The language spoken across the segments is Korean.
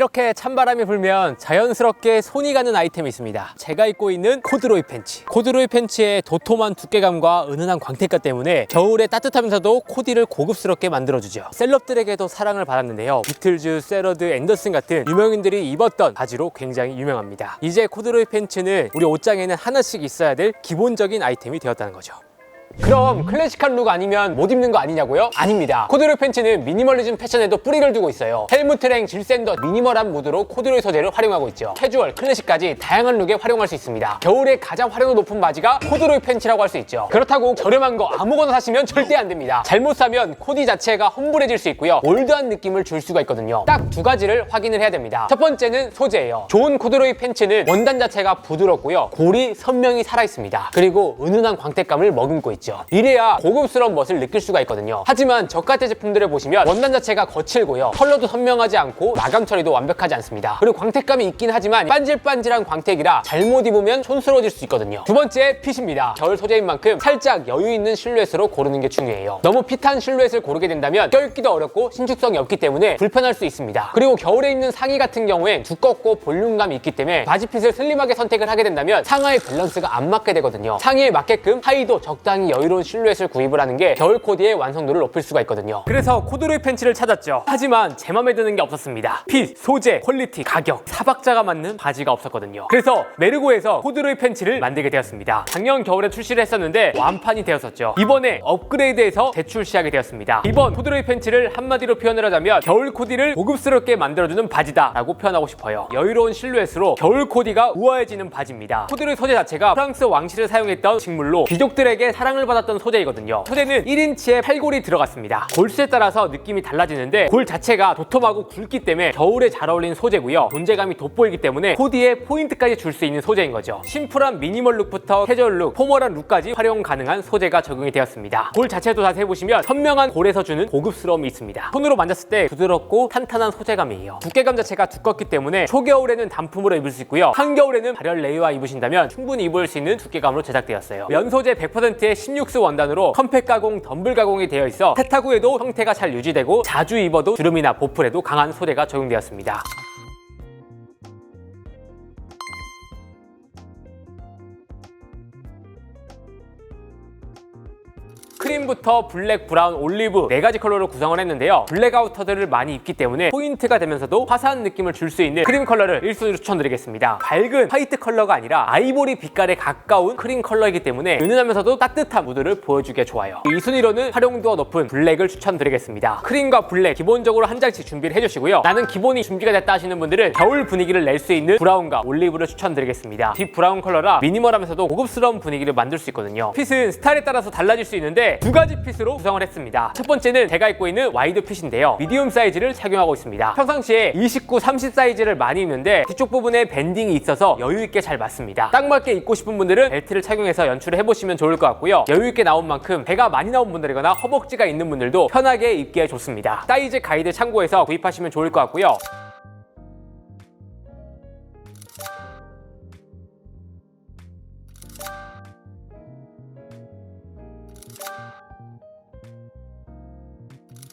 이렇게 찬바람이 불면 자연스럽게 손이 가는 아이템이 있습니다. 제가 입고 있는 코드로이 팬츠. 코드로이 팬츠의 도톰한 두께감과 은은한 광택감 때문에 겨울에 따뜻하면서도 코디를 고급스럽게 만들어주죠. 셀럽들에게도 사랑을 받았는데요. 비틀즈, 세러드, 앤더슨 같은 유명인들이 입었던 바지로 굉장히 유명합니다. 이제 코드로이 팬츠는 우리 옷장에는 하나씩 있어야 될 기본적인 아이템이 되었다는 거죠. 그럼 클래식한 룩 아니면 못 입는 거 아니냐고요? 아닙니다. 코드로이 팬츠는 미니멀리즘 패션에도 뿌리를 두고 있어요. 헬무트랭, 질샌더, 미니멀한 무드로 코드로이 소재를 활용하고 있죠. 캐주얼, 클래식까지 다양한 룩에 활용할 수 있습니다. 겨울에 가장 활용도 높은 바지가 코드로이 팬츠라고 할 수 있죠. 그렇다고 저렴한 거 아무거나 사시면 절대 안 됩니다. 잘못 사면 코디 자체가 험불해질 수 있고요. 올드한 느낌을 줄 수가 있거든요. 딱 두 가지를 확인을 해야 됩니다. 첫 번째는 소재예요. 좋은 코드로이 팬츠는 원단 자체가 부드럽고요. 골이 선명히 살아 있습니다. 그리고 은은한 광택감을 머금고 있죠. 이래야 고급스러운 멋을 느낄 수가 있거든요. 하지만 저가대 제품들을 보시면 원단 자체가 거칠고요. 컬러도 선명하지 않고 마감 처리도 완벽하지 않습니다. 그리고 광택감이 있긴 하지만 반질반질한 광택이라 잘못 입으면 촌스러워질 수 있거든요. 두 번째 핏입니다. 겨울 소재인 만큼 살짝 여유 있는 실루엣으로 고르는 게 중요해요. 너무 핏한 실루엣을 고르게 된다면 껴입기도 어렵고 신축성이 없기 때문에 불편할 수 있습니다. 그리고 겨울에 입는 상의 같은 경우엔 두껍고 볼륨감이 있기 때문에 바지 핏을 슬림하게 선택을 하게 된다면 상하의 밸런스가 안 맞게 되거든요. 상의에 맞게끔 하의도 적당히 여유로운 실루엣을 구입을 하는 게 겨울 코디의 완성도를 높일 수가 있거든요. 그래서 코드로이 팬츠를 찾았죠. 하지만 제 맘에 드는 게 없었습니다. 핏, 소재, 퀄리티, 가격, 사박자가 맞는 바지가 없었거든요. 그래서 메르고에서 코드로이 팬츠를 만들게 되었습니다. 작년 겨울에 출시를 했었는데 완판이 되었었죠. 이번에 업그레이드해서 재출시하게 되었습니다. 이번 코드로이 팬츠를 한마디로 표현을 하자면 겨울 코디를 고급스럽게 만들어주는 바지다 라고 표현하고 싶어요. 여유로운 실루엣으로 겨울 코디가 우아해지는 바지입니다. 코드로이 소재 자체가 프랑스 왕실을 사용했던 식물로 귀족들에게 사랑을 받았던 소재이거든요. 소재는 1인치의 팔골이 들어갔습니다. 골수에 따라서 느낌이 달라지는데 골 자체가 도톰하고 굵기 때문에 겨울에 잘 어울리는 소재고요. 존재감이 돋보이기 때문에 코디에 포인트까지 줄 수 있는 소재인 거죠. 심플한 미니멀 룩부터 캐주얼 룩, 포멀한 룩까지 활용 가능한 소재가 적용이 되었습니다. 골 자체도 자세히 보시면 선명한 골에서 주는 고급스러움이 있습니다. 손으로 만졌을 때 부드럽고 탄탄한 소재감이에요. 두께감 자체가 두껍기 때문에 초겨울에는 단품으로 입을 수 있고요. 한겨울에는 발열 레이와 입으신다면 충분히 입을 수 있는 두께감으로 제작되었어요. 면 소재 100%의 16스 원단으로 컴팩 가공, 덤블 가공이 되어 있어 세탁 후에도 형태가 잘 유지되고 자주 입어도 주름이나 보풀에도 강한 소재가 적용되었습니다. 크림부터 블랙, 브라운, 올리브 네 가지 컬러로 구성을 했는데요. 블랙 아우터들을 많이 입기 때문에 포인트가 되면서도 화사한 느낌을 줄 수 있는 크림 컬러를 1순위로 추천드리겠습니다. 밝은 화이트 컬러가 아니라 아이보리 빛깔에 가까운 크림 컬러이기 때문에 은은하면서도 따뜻한 무드를 보여주기에 좋아요. 2순위로는 활용도가 높은 블랙을 추천드리겠습니다. 크림과 블랙 기본적으로 한 장씩 준비를 해주시고요. 나는 기본이 준비가 됐다 하시는 분들은 겨울 분위기를 낼 수 있는 브라운과 올리브를 추천드리겠습니다. 딥 브라운 컬러라 미니멀하면서도 고급스러운 분위기를 만들 수 있거든요. 핏은 스타일에 따라서 달라질 수 있는데 두 가지 핏으로 구성을 했습니다. 첫 번째는 제가 입고 있는 와이드 핏인데요. 미디움 사이즈를 착용하고 있습니다. 평상시에 29, 30 사이즈를 많이 입는데 뒤쪽 부분에 밴딩이 있어서 여유 있게 잘 맞습니다. 딱 맞게 입고 싶은 분들은 벨트를 착용해서 연출을 해보시면 좋을 것 같고요. 여유 있게 나온 만큼 배가 많이 나온 분들이거나 허벅지가 있는 분들도 편하게 입기에 좋습니다. 사이즈 가이드 참고해서 구입하시면 좋을 것 같고요.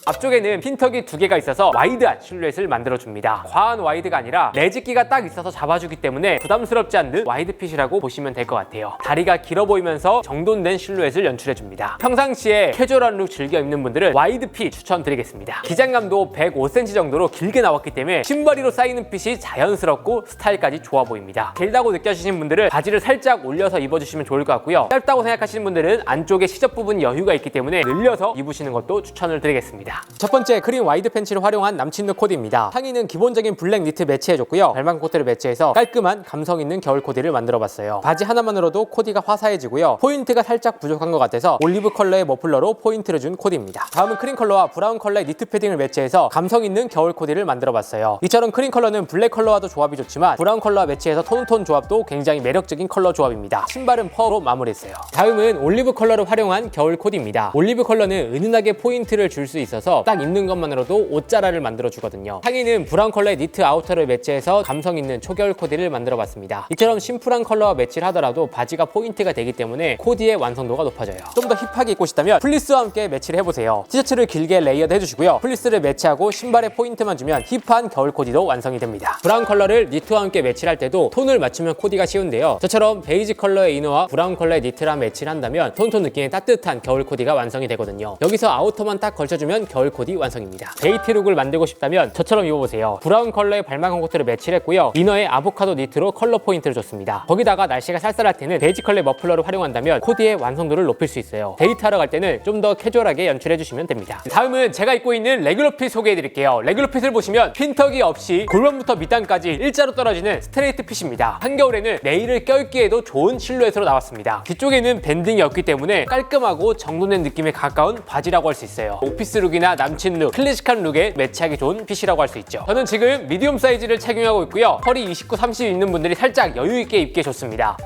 앞쪽에는 핀턱이 두 개가 있어서 와이드한 실루엣을 만들어줍니다. 과한 와이드가 아니라 레지기가 딱 있어서 잡아주기 때문에 부담스럽지 않는 와이드 핏이라고 보시면 될 것 같아요. 다리가 길어 보이면서 정돈된 실루엣을 연출해줍니다. 평상시에 캐주얼한 룩 즐겨 입는 분들은 와이드 핏 추천드리겠습니다. 기장감도 105cm 정도로 길게 나왔기 때문에 신발이로 쌓이는 핏이 자연스럽고 스타일까지 좋아 보입니다. 길다고 느껴지시는 분들은 바지를 살짝 올려서 입어주시면 좋을 것 같고요. 짧다고 생각하시는 분들은 안쪽에 시접 부분 여유가 있기 때문에 늘려서 입으시는 것도 추천을 드리겠습니다. 첫 번째 크림 와이드 팬츠를 활용한 남친룩 코디입니다. 상의는 기본적인 블랙 니트 매치해줬고요. 발망 코트를 매치해서 깔끔한 감성 있는 겨울 코디를 만들어봤어요. 바지 하나만으로도 코디가 화사해지고요. 포인트가 살짝 부족한 것 같아서 올리브 컬러의 머플러로 포인트를 준 코디입니다. 다음은 크림 컬러와 브라운 컬러의 니트 패딩을 매치해서 감성 있는 겨울 코디를 만들어봤어요. 이처럼 크림 컬러는 블랙 컬러와도 조합이 좋지만 브라운 컬러와 매치해서 톤톤 조합도 굉장히 매력적인 컬러 조합입니다. 신발은 퍼로 마무리했어요. 다음은 올리브 컬러를 활용한 겨울 코디입니다. 올리브 컬러는 은은하게 포인트를 줄 수 있어서 해서 딱 입는 것만으로도 옷자라를 만들어 주거든요. 상의는 브라운 컬러의 니트 아우터를 매치해서 감성 있는 초겨울 코디를 만들어 봤습니다. 이처럼 심플한 컬러와 매치를 하더라도 바지가 포인트가 되기 때문에 코디의 완성도가 높아져요. 좀 더 힙하게 입고 싶다면 플리스와 함께 매치를 해보세요. 티셔츠를 길게 레이어드 해주시고요. 플리스를 매치하고 신발에 포인트만 주면 힙한 겨울 코디도 완성이 됩니다. 브라운 컬러를 니트와 함께 매치를 할 때도 톤을 맞추면 코디가 쉬운데요. 저처럼 베이지 컬러의 이너와 브라운 컬러의 니트랑 매치를 한다면 톤톤 느낌의 따뜻한 겨울 코디가 완성이 되거든요. 여기서 아우터만 딱 걸쳐주면 겨울 코디 완성입니다. 데이트 룩을 만들고 싶다면 저처럼 입어보세요. 브라운 컬러의 발망한 코트를 매치를 했고요. 이너에 아보카도 니트로 컬러 포인트를 줬습니다. 거기다가 날씨가 쌀쌀할 때는 베이지 컬러의 머플러를 활용한다면 코디의 완성도를 높일 수 있어요. 데이트하러 갈 때는 좀 더 캐주얼하게 연출해 주시면 됩니다. 다음은 제가 입고 있는 레귤러 핏 소개해 드릴게요. 레귤러 핏을 보시면 핀턱이 없이 골반부터 밑단까지 일자로 떨어지는 스트레이트 핏입니다. 한겨울에는 네일을 껴입기에도 좋은 실루엣으로 나왔습니다. 뒤쪽에는 밴딩이 없기 때문에 깔끔하고 정돈된 느낌에 가까운 바지라고 할 수 있어요. 오피스 룩이나 남친 룩, 클래식한 룩에 매치하기 좋은 핏이라고 할 수 있죠. 저는 지금 미디움 사이즈를 착용하고 있고요. 허리 29, 30 있는 분들이 살짝 여유 있게 입기 좋습니다.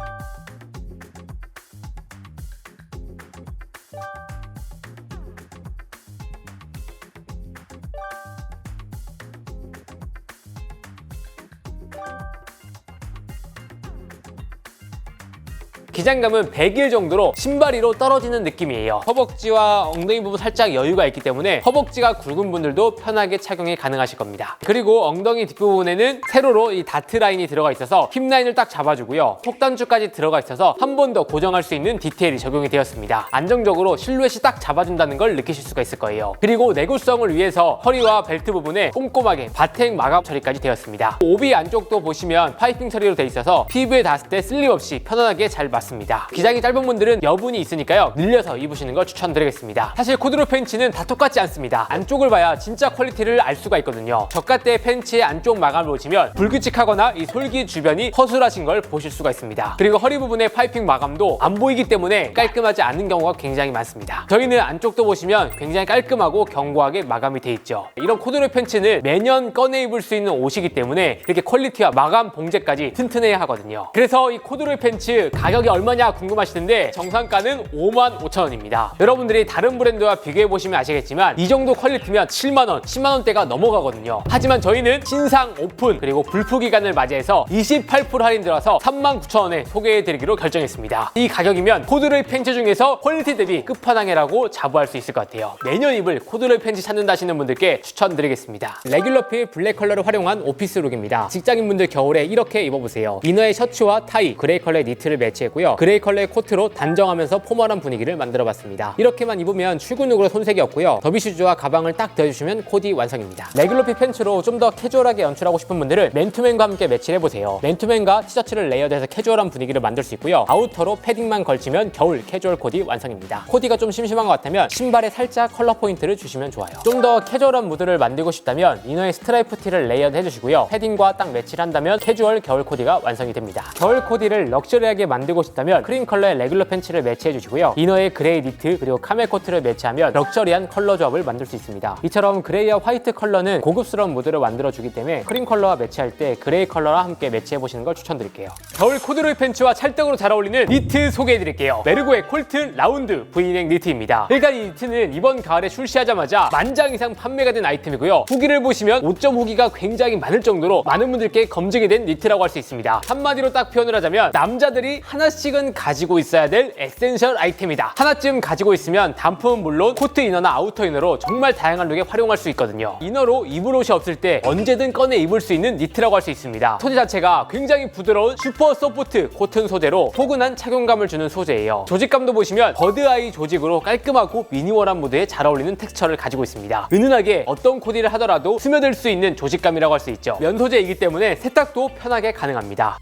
기장감은 100일 정도로 신발 위로 떨어지는 느낌이에요. 허벅지와 엉덩이 부분 살짝 여유가 있기 때문에 허벅지가 굵은 분들도 편하게 착용이 가능하실 겁니다. 그리고 엉덩이 뒷부분에는 세로로 이 다트 라인이 들어가 있어서 힙 라인을 딱 잡아주고요. 속단줄까지 들어가 있어서 한 번 더 고정할 수 있는 디테일이 적용이 되었습니다. 안정적으로 실루엣이 딱 잡아준다는 걸 느끼실 수가 있을 거예요. 그리고 내구성을 위해서 허리와 벨트 부분에 꼼꼼하게 바텍 마감 처리까지 되었습니다. 오비 안쪽도 보시면 파이핑 처리로 돼 있어서 피부에 닿았을 때 슬립 없이 편안하게 잘 맞습니다. 기장이 짧은 분들은 여분이 있으니까요. 늘려서 입으시는 걸 추천드리겠습니다. 사실 코드로 팬츠는 다 똑같지 않습니다. 안쪽을 봐야 진짜 퀄리티를 알 수가 있거든요. 저가대 팬츠의 안쪽 마감을 보시면 불규칙하거나 이 솔기 주변이 허술하신 걸 보실 수가 있습니다. 그리고 허리 부분의 파이핑 마감도 안 보이기 때문에 깔끔하지 않은 경우가 굉장히 많습니다. 저희는 안쪽도 보시면 굉장히 깔끔하고 견고하게 마감이 돼 있죠. 이런 코드로 팬츠는 매년 꺼내 입을 수 있는 옷이기 때문에 이렇게 퀄리티와 마감 봉제까지 튼튼해야 하거든요. 그래서 이 코드로 팬츠 가격이 얼마 냐 궁금하시는데 정상가는 5만 5천 원입니다. 여러분들이 다른 브랜드와 비교해 보시면 아시겠지만 이 정도 퀄리티면 7만 원, 10만 원대가 넘어가거든요. 하지만 저희는 신상 오픈 그리고 불프 기간을 맞이해서 28% 할인 들어서 3만 9천 원에 소개해 드리기로 결정했습니다. 이 가격이면 코드로이 팬츠 중에서 퀄리티 대비 끝판왕이라고 자부할 수 있을 것 같아요. 매년 입을 코드로이 팬츠 찾는다 하시는 분들께 추천드리겠습니다. 레귤러 핏 블랙 컬러를 활용한 오피스 룩입니다. 직장인분들 겨울에 이렇게 입어보세요. 이너의 셔츠와 타이, 그레이 컬러의 니트를 매치했고요. 그레이 컬러의 코트로 단정하면서 포멀한 분위기를 만들어봤습니다. 이렇게만 입으면 출근룩으로 손색이 없고요. 더비 슈즈와 가방을 딱 대주시면 코디 완성입니다. 레귤러 핏 팬츠로 좀 더 캐주얼하게 연출하고 싶은 분들은 맨투맨과 함께 매치를 해보세요. 맨투맨과 티셔츠를 레이어드해서 캐주얼한 분위기를 만들 수 있고요. 아우터로 패딩만 걸치면 겨울 캐주얼 코디 완성입니다. 코디가 좀 심심한 것 같다면 신발에 살짝 컬러 포인트를 주시면 좋아요. 좀 더 캐주얼한 무드를 만들고 싶다면 이너의 스트라이프 티를 레이어드 해주시고요. 패딩과 딱 매치를 한다면 캐주얼 겨울 코디가 완성이 됩니다. 겨울 코디를 럭셔리하게 만들고 싶다 면 크림 컬러의 레귤러 팬츠를 매치해 주시고요. 이너의 그레이 니트 그리고 카멜 코트를 매치하면 럭셔리한 컬러 조합을 만들 수 있습니다. 이처럼 그레이와 화이트 컬러는 고급스러운 무드를 만들어주기 때문에 크림 컬러와 매치할 때 그레이 컬러와 함께 매치해 보시는 걸 추천드릴게요. 겨울 코드로이 팬츠와 찰떡으로 잘 어울리는 니트 소개해 드릴게요. 메르고의 콜튼 라운드 V넥 니트입니다. 일단 이 니트는 이번 가을에 출시하자마자 만장 이상 판매가 된 아이템이고요. 후기를 보시면 5점 후기가 굉장히 많을 정도로 많은 분들께 검증이 된 니트라고 할 수 있습니다. 한마디로 딱 표현을 하자면 남자들이 하나씩 은 가지고 있어야 될 에센셜 아이템이다. 하나쯤 가지고 있으면 단품은 물론 코트 이너나 아우터 이너로 정말 다양한 룩에 활용할 수 있거든요. 이너로 입을 옷이 없을 때 언제든 꺼내 입을 수 있는 니트라고 할 수 있습니다. 소재 자체가 굉장히 부드러운 슈퍼 소프트 코튼 소재로 포근한 착용감을 주는 소재예요. 조직감도 보시면 버드아이 조직으로 깔끔하고 미니멀한 무드에 잘 어울리는 텍스처를 가지고 있습니다. 은은하게 어떤 코디를 하더라도 스며들 수 있는 조직감이라고 할 수 있죠. 면 소재이기 때문에 세탁도 편하게 가능합니다.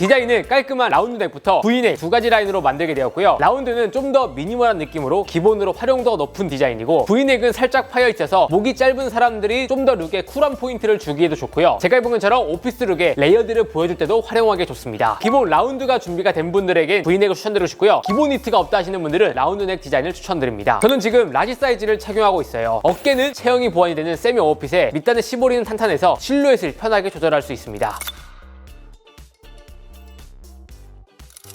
디자인은 깔끔한 라운드 넥부터 V넥 두 가지 라인으로 만들게 되었고요. 라운드는 좀 더 미니멀한 느낌으로 기본으로 활용도가 높은 디자인이고 V넥은 살짝 파여 있어서 목이 짧은 사람들이 좀 더 룩에 쿨한 포인트를 주기에도 좋고요. 제가 입은 것처럼 오피스 룩에 레이어드를 보여줄 때도 활용하기 좋습니다. 기본 라운드가 준비가 된 분들에게 V넥을 추천드리고 싶고요. 기본 니트가 없다 하시는 분들은 라운드넥 디자인을 추천드립니다. 저는 지금 라지 사이즈를 착용하고 있어요. 어깨는 체형이 보완이 되는 세미 오버핏에 밑단의 시보리는 탄탄해서 실루엣을 편하게 조절할 수 있습니다.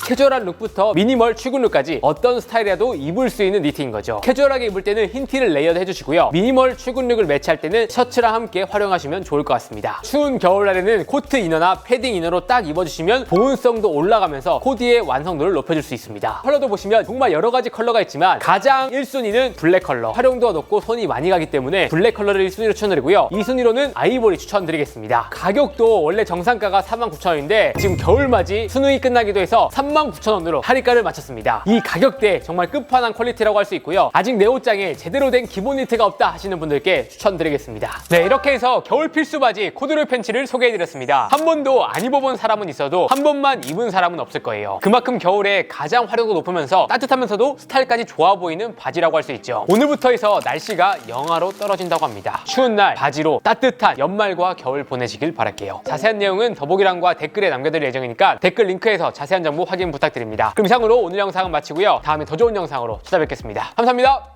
캐주얼한 룩부터 미니멀 출근 룩까지 어떤 스타일이라도 입을 수 있는 니트인 거죠. 캐주얼하게 입을 때는 흰 티를 레이어드 해주시고요. 미니멀 출근 룩을 매치할 때는 셔츠랑 함께 활용하시면 좋을 것 같습니다. 추운 겨울날에는 코트 이너나 패딩 이너로 딱 입어주시면 보온성도 올라가면서 코디의 완성도를 높여줄 수 있습니다. 컬러도 보시면 정말 여러 가지 컬러가 있지만 가장 1순위는 블랙 컬러. 활용도가 높고 손이 많이 가기 때문에 블랙 컬러를 1순위로 추천드리고요. 2순위로는 아이보리 추천드리겠습니다. 가격도 원래 정상가가 49,000원인데 지금 겨울맞이 수능이 끝나기도 해서 39,000원으로 할인가를 마쳤습니다. 이 가격대 정말 끝판왕 퀄리티라고 할 수 있고요. 아직 내 옷장에 제대로 된 기본 니트가 없다 하시는 분들께 추천드리겠습니다. 네, 이렇게 해서 겨울 필수 바지 코드롤 팬츠를 소개해드렸습니다. 한 번도 안 입어본 사람은 있어도 한 번만 입은 사람은 없을 거예요. 그만큼 겨울에 가장 활용도 높으면서 따뜻하면서도 스타일까지 좋아 보이는 바지라고 할 수 있죠. 오늘부터 해서 날씨가 영하로 떨어진다고 합니다. 추운 날 바지로 따뜻한 연말과 겨울 보내시길 바랄게요. 자세한 내용은 더보기란과 댓글에 남겨드릴 예정이니까 댓글 링크에서 자세한 정보 확인 부탁드립니다. 그럼 이상으로 오늘 영상은 마치고요. 다음에 더 좋은 영상으로 찾아뵙겠습니다. 감사합니다.